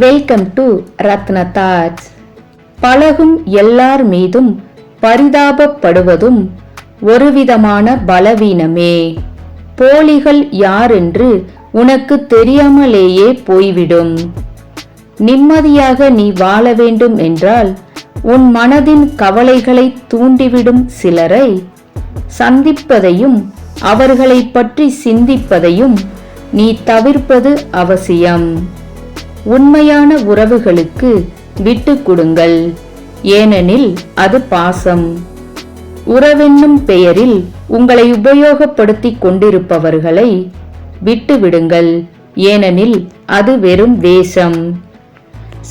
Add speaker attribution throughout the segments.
Speaker 1: Welcome to ரத்ன தாஜ் பழகும் எல்லார் மீதும் பரிதாபப்படுவதும் ஒருவிதமான பலவீனமே. போலிகள் யாரென்று உனக்கு தெரியாமலேயே போய்விடும். நிம்மதியாக நீ வாழ வேண்டும் என்றால் உன் மனதின் கவலைகளை தூண்டிவிடும் சிலரை சந்திப்பதையும் அவர்களை பற்றி சிந்திப்பதையும் நீ தவிர்ப்பது அவசியம். உண்மையான உறவுகளுக்கு விட்டு கொடுங்கள். ஏனெனில் அது பாசம். உறவென்னும் பெயரில் உங்களை உபயோகப்படுத்திக் கொண்டிருப்பவர்களை விட்டுவிடுங்கள் ஏனெனில் அது வெறும் வேஷம்.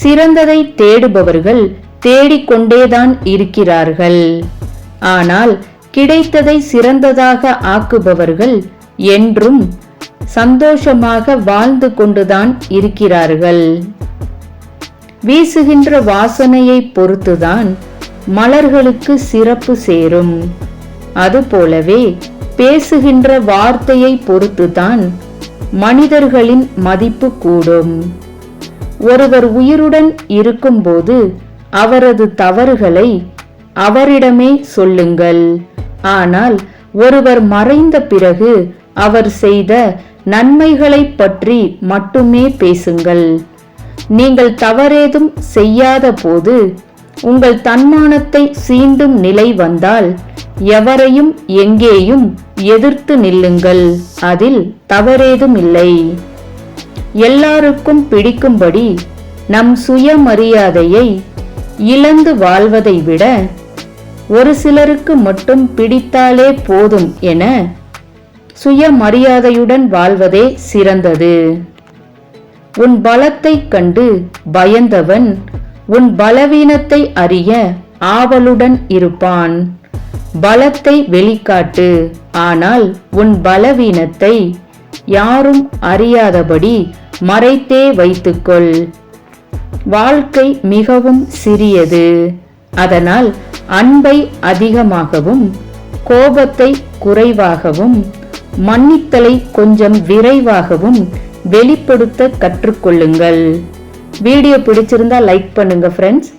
Speaker 1: சிறந்ததை தேடுபவர்கள் தேடிக்கொண்டேதான் இருக்கிறார்கள். ஆனால் கிடைத்ததை சிறந்ததாக ஆக்குபவர்கள் என்றும் சந்தோஷமாக வாழ்ந்து கொண்டுதான் இருக்கிறார்கள். வீசுகின்ற வாசனையை பொறுத்துதான் மலர்களுக்கு சிறப்பு சேரும். அதுபோலவே பேசுகின்ற வார்த்தையை பொறுத்துதான் மனிதர்களின் மதிப்பு கூடும். ஒருவர் உயிருடன் இருக்கும்போது அவரது தவறுகளை அவரிடமே சொல்லுங்கள். ஆனால் ஒருவர் மறைந்த பிறகு அவர் செய்த நன்மைகளைப் பற்றி மட்டுமே பேசுங்கள். நீங்கள் தவறேதும் செய்யாத போது உங்கள் தன்மானத்தை சீண்டும் நிலை வந்தால் எவரையும் எங்கேயும் எதிர்த்து நில்லுங்கள். அதில் தவறேதும் இல்லை. எல்லாருக்கும் பிடிக்கும்படி நம் சுயமரியாதையை இழந்து வாழ்வதை விட ஒரு சிலருக்கு மட்டும் பிடித்தாலே போதும் என சுயமரியாதையுடன் வாழ்வதே சிறந்தது. உன் பலத்தைக் கண்டு பயந்தவன் உன் பலவீனத்தை அறிய ஆவலுடன் இருப்பான். பலத்தை வெளிக்காட்டு ஆனால் உன் பலவீனத்தை யாரும் அறியாதபடி மறைத்தே வைத்துக்கொள். வாழ்க்கை மிகவும் சிறியது அதனால் அன்பை அதிகமாகவும் கோபத்தை குறைவாகவும் மன்னித்தலை கொஞ்சம் விரைவாகவும் வெளிப்படுத்த கற்றுக்கொள்ளுங்கள். வீடியோ பிடிச்சிருந்தா லைக் பண்ணுங்க ஃப்ரெண்ட்ஸ்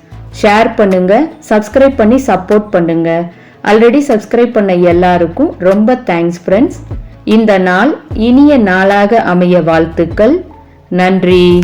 Speaker 1: ஷேர் பண்ணுங்க. சப்ஸ்கிரைப் பண்ணி சப்போர்ட் பண்ணுங்க. ஆல்ரெடி சப்ஸ்கிரைப் பண்ண எல்லாருக்கும் ரொம்ப தேங்க்ஸ் ஃப்ரெண்ட்ஸ் இந்த நாள் இனிய நாளாக அமைய வாழ்த்துக்கள். நன்றி.